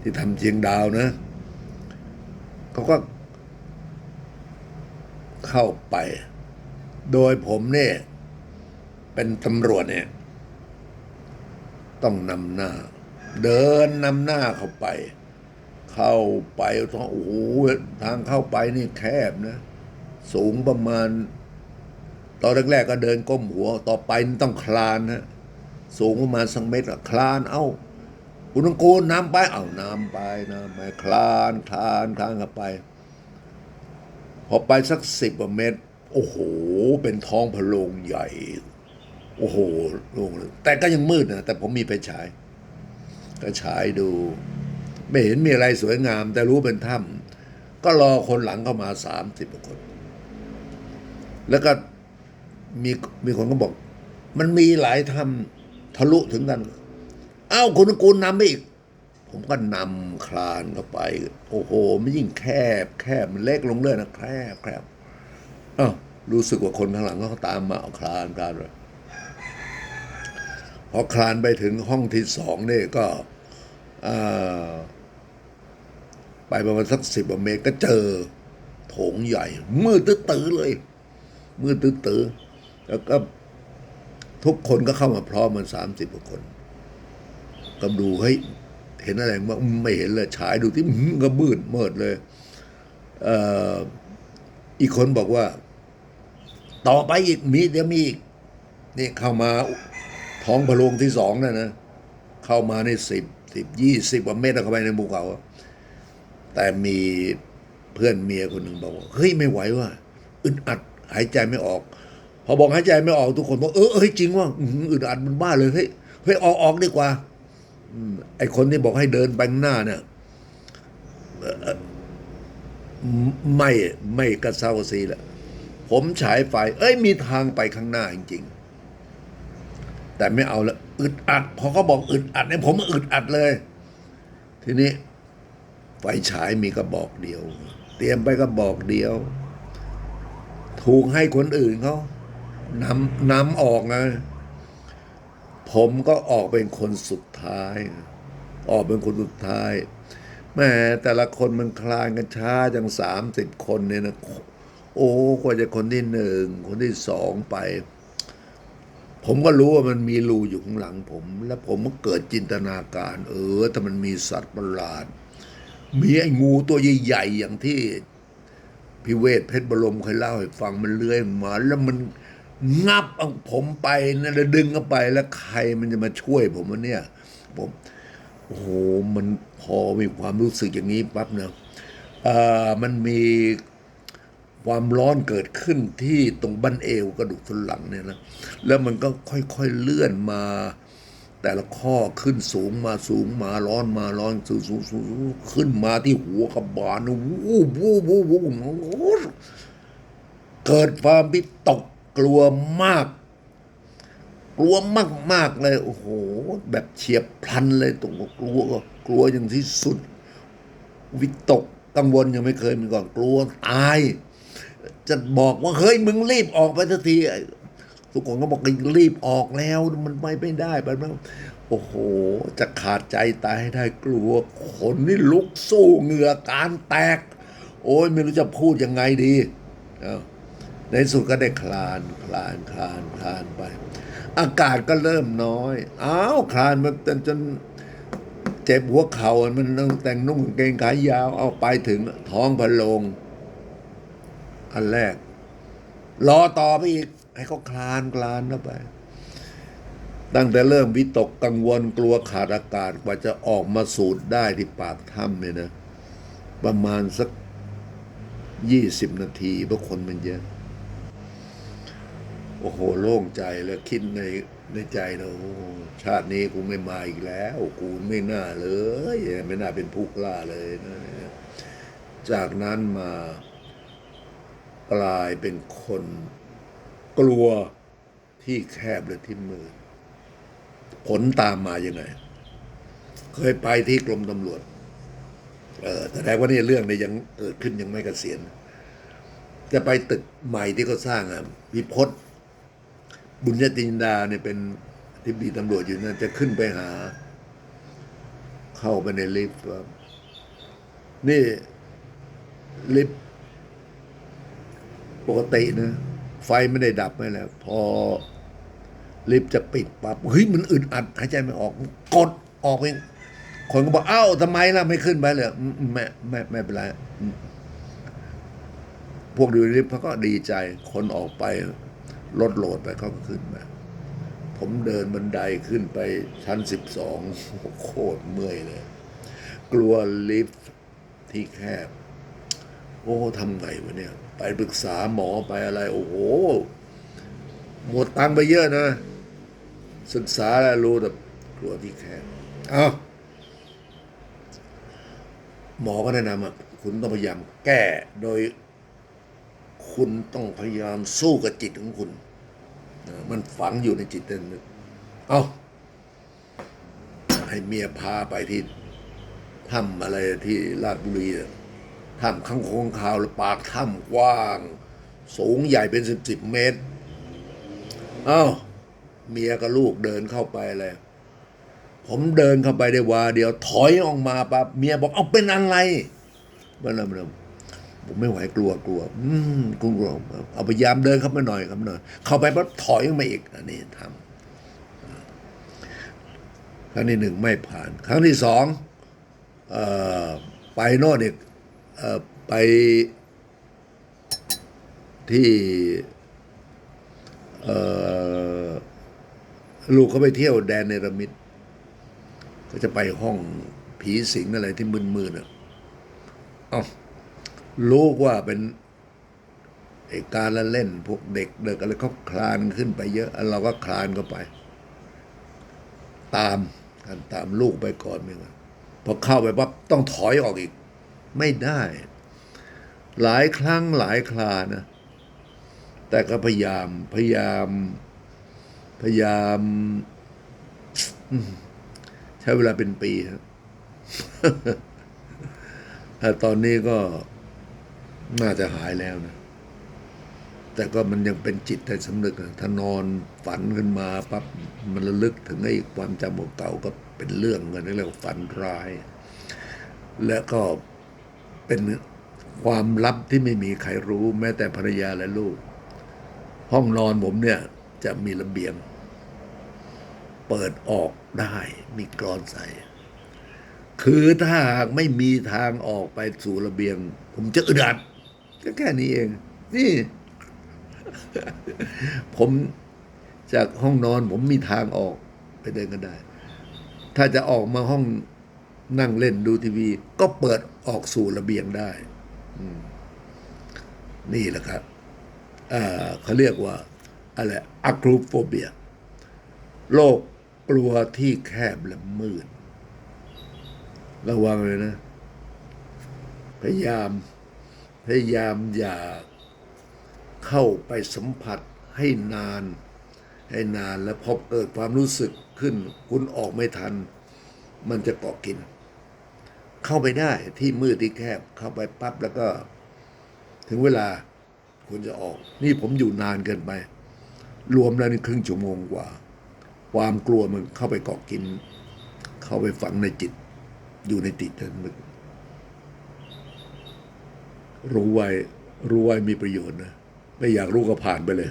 ที่ทำเชียงดาวนะเขาก็เข้าไป โดยผมเนี่ย เป็นตำรวจเนี่ย ต้องนำหน้า เดินนำหน้าเข้าไป เข้าไปท้องโอ้โหทางเข้าไปนี่แคบนะ สูงประมาณ ตอนแรกๆก็เดินก้มหัว ต่อไปต้องคลานนะสูงประมาณสักเมตรอะคลานเอ้า คุณต้องกูน้ำไป เอาน้ำไปน้ำไปคลานคลานคลานเข้าไป พอไปสักสิบเมตร โอ้โห เป็นท้องพะโลงใหญ่ โอ้โหโล่งเลยแต่ก็ยังมืดนะแต่ผมมีไฟฉาย ก็ฉายดู ไม่เห็นมีอะไรสวยงาม แต่รู้เป็นถ้ำก็รอคนหลังเข้ามาสามสิบคน แล้วก็มีมีคนก็บอก มันมีหลายถ้ำทะลุถึงกัน เอ้าคุณกูลนำไปอีก ผมก็นำคลานเข้าไป โอ้โห มันยิ่งแคบ แคบมันเล็กลงเรื่อยนะแคบแคบอ้าวรู้สึกว่าคนข้างหลังเขาตามมาเอาคลานคลานเลยพอคลานไปถึงห้องที่สองนี่ก็ไปประมาณสักสิบเมตรก็เจอโถงใหญ่ มืดตื้อเลย มืดตื้อแล้วก็ทุกคนก็เข้ามาพร้อมมันสามสิบกว่าคน ก็ดูเฮ้ยเห็นอะไรบ้างอืมไม่เห็นเลยฉายดูที่ก็มืดมืดเลยเอออีกคนบอกว่า ต่อไปอีกมีเดี๋ยวมีอีกนี่เข้ามาท้องพะโลงที่สองนะนะเข้ามาในสิบสิบยี่สิบกว่าเมตรเข้าไปในภูเขา แต่มีเพื่อนเมียคนหนึ่งบอกว่าเฮ้ยไม่ไหวว่ะอึดอัดหายใจไม่ออก พอบอกหายใจไม่ออกทุกคนบอกเออเฮ้ยจริงว่าอึดอัดมันบ้าเลยเฮ้ยเฮ้ยออกออกดีกว่า ไอคนที่บอกให้เดินไปหน้าเนี่ยไม่ไม่กระเซากระซีแหละผมฉายไฟ เอ้ยมีทางไปข้างหน้าจริง ๆ แต่ไม่เอาละอึดอัด พอเขาบอกอึดอัดเนี่ยผมอึดอัดเลย ทีนี้ ไฟฉายมีกระบอกเดียว เตรียมไปกระบอกเดียว ถูกให้คนอื่นเขานำนำออกไง ผมก็ออกเป็นคนสุดท้าย ออกเป็นคนสุดท้ายแม่แต่ละคนมันคลานกันช้าจังสามสิบคนเนี่ยนะโอ้กว่าจะคนที่หนึ่งคนที่สองไป ผมก็รู้ว่ามันมีรูอยู่ข้างหลังผม แล้วผมก็เกิดจินตนาการ เออถ้ามันมีสัตว์ประหลาด มีไอ้งูตัวใหญ่ๆอย่างที่พิเวศเพชรบรมเคยเล่าให้ฟังมันเลื้อยมา แล้วมัน งับเอาผมไปนะแล้วดึงเข้าไปแล้วใครมันจะมาช่วยผมวะเนี่ย ผมโอ้โหมันพอมีความรู้สึกอย่างนี้ปั๊บนะเอ่อมันมีความร้อนเกิดขึ้นที่ตรงบั้นเอวกระดูกสันหลังเนี่ยนะแล้วมันก็ค่อยๆเลื่อนมา แต่ละข้อขึ้นสูงมาสูงมาร้อนมาร้อนสูงสูงสูงขึ้นมาที่หัวกระบาลวูบวูบวูบวูบเกิดความพิตก กลัวมาก กลัวมากมากเลย โอ้โห แบบเฉียบพลันเลยตรงกลัวกลัวอย่างที่สุด วิตกกังวลยังไม่เคยมีก่อนกลัวตาย จะบอกว่าเฮ้ยมึงรีบออกไปสักทีทุกคนก็บอกรีบออกแล้วมันไปไม่ได้ไปแล้วโอ้โห จะขาดใจตายให้ได้กลัวคนนี่ลุกสู้เหงื่อการแตก โอ้ยไม่รู้จะพูดยังไงดี เอ้า ในสุดก็ได้คลานคลานคลานคลานไป อากาศก็เริ่มน้อยอ้าวคลานมาจนจนเจ็บหัวเข่ามันต้องแต่งนุ่งกางเกงขายาวเอาไปถึงท้องพะโลงอันแรก รอต่อไปอีก ให้เขาคลานคลานเข้าไป ตั้งแต่เริ่มวิตกกังวลกลัวขาดอากาศกว่าจะออกมาสูดได้ที่ปากถ้ำเนี่ยนะ ประมาณสักยี่สิบนาทีเพราะคนมันเยอะ โอ้โหโล่งใจแล้วคิดในในใจเราชาตินี้กูไม่มาอีกแล้ว กูไม่น่าเลย ไม่น่าเป็นผู้กล้าเลยนะจากนั้นมากลายเป็นคนกลัวที่แคบและที่มืดผลตามมายังไง เคยไปที่กรมตำรวจ เออแต่แรกว่านี่เรื่องนี่ยยังเกิดขึ้นยังไม่เกษียณจะไปตึกใหม่ที่เขาสร้างอะพิพศ บุญญาตินดาเนี่ยเป็นที่บีตำรวจอยู่นั่นจะขึ้นไปหา เข้าไปในลิฟต์นี่ลิฟต์ปกตินะไฟไม่ได้ดับไม่แล้วพอลิฟต์จะปิดปั๊บเฮ้ยมันอึดอัดหายใจไม่ออก กดออกเองคนก็บอกเอ้าทำไมล่ะไม่ขึ้นไปเลยอืมไม่ไม่ไม่เป็นไรพวกดูลิฟต์เขาก็ดีใจคนออกไป ลดโหลดไปเขาก็ขึ้นมา ผมเดินบันไดขึ้นไปชั้นสิบสองโคตรเมื่อยเลย กลัวลิฟต์ที่แคบ โอ้ทำไงวะเนี่ย ไปปรึกษาหมอไปอะไร โอ้โห หมดตังไปเยอะนะ ศึกษาแล้วรู้แต่กลัวที่แคบ เอาหมอก็แนะนำอะ คุณต้องพยายามแก้โดย คุณต้องพยายามสู้กับจิตของคุณ มันฝังอยู่ในจิตนั่นนึกเอาให้เมียพาไปที่ถ้ำอะไรที่ราชบุรีถ้ำข้างคงคาวปากถ้ำกว้าง สูงใหญ่เป็นสิบสิบเมตร เอ้า เมียกับลูกเดินเข้าไปเลยผมเดินเข้าไปได้ว่าเดียวถอยออกมาปั๊บเมียบอกเอาเป็นอะไรมันอะไรมัน ผมไม่ไหวกลัวกลัว อืมกลัวเอาพยายามเดินเข้ามาหน่อยครับหน่อย เข้าไปปั๊บถอยออกมาอีก อันนี้ทำครั้งที่หนึ่งไม่ผ่าน ครั้งที่สองออไปโน่นอีกอไปที่ลูกเขาไปเที่ยวแดนเนรมิตก็จะไปห้องผีสิงอะไรที่มึนๆอะ เอ้า รู้ว่าเป็นไอการละเล่นพวกเด็กเด็กอะไรเขาคลานขึ้นไปเยอะ เราก็คลานเข้าไป ตามกันตามลูกไปก่อนไม่งั้นพอเข้าไปปั๊บต้องถอยออกอีก ไม่ได้ หลายครั้งหลายคลานะ แต่ก็พยายามพยายาม พยายามอืมใช้เวลาเป็นปีครับแต่ตอนนี้ก็ น่าจะหายแล้วนะ แต่ก็มันยังเป็นจิตใจสำนึกนะถ้านอนฝันขึ้นมาปั๊บมันระลึกถึงไอ้ความจำเก่าๆก็เป็นเรื่องกันเรียกว่าฝันร้าย และก็เป็นความลับที่ไม่มีใครรู้ แม้แต่ภรรยาและลูก ห้องนอนผมเนี่ยจะมีระเบียง เปิดออกได้มีกรอนใส่คือถ้าหากไม่มีทางออกไปสู่ระเบียง ผมจะอึดอัด ก็แค่นี้เอง นี่ ผมจากห้องนอนผมมีทางออกไปเดินกันได้ ถ้าจะออกมาห้องนั่งเล่นดูทีวี ก็เปิดออกสู่ระเบียงได้นี่แหละครับเขาเรียกว่าอะไรอะกรูโฟเบียโรคกลัวที่แคบและมืด ระวังเลยนะ พยายาม พยายามอย่าเข้าไปสัมผัสให้นาน ให้นานแล้วพอเกิดความรู้สึกขึ้น คุณออกไม่ทัน มันจะเกาะกิน เข้าไปได้ที่มืดที่แคบเข้าไปปั๊บแล้วก็ ถึงเวลาคุณจะออก นี่ผมอยู่นานเกินไป รวมแล้วนี่ครึ่งชั่วโมงกว่า ความกลัวมันเข้าไปเกาะกิน เข้าไปฝังในจิต อยู่ในจิตนั้นมัน รู้ไว้รู้ไว้มีประโยชน์นะ ไม่อยากรู้ก็ผ่านไปเลย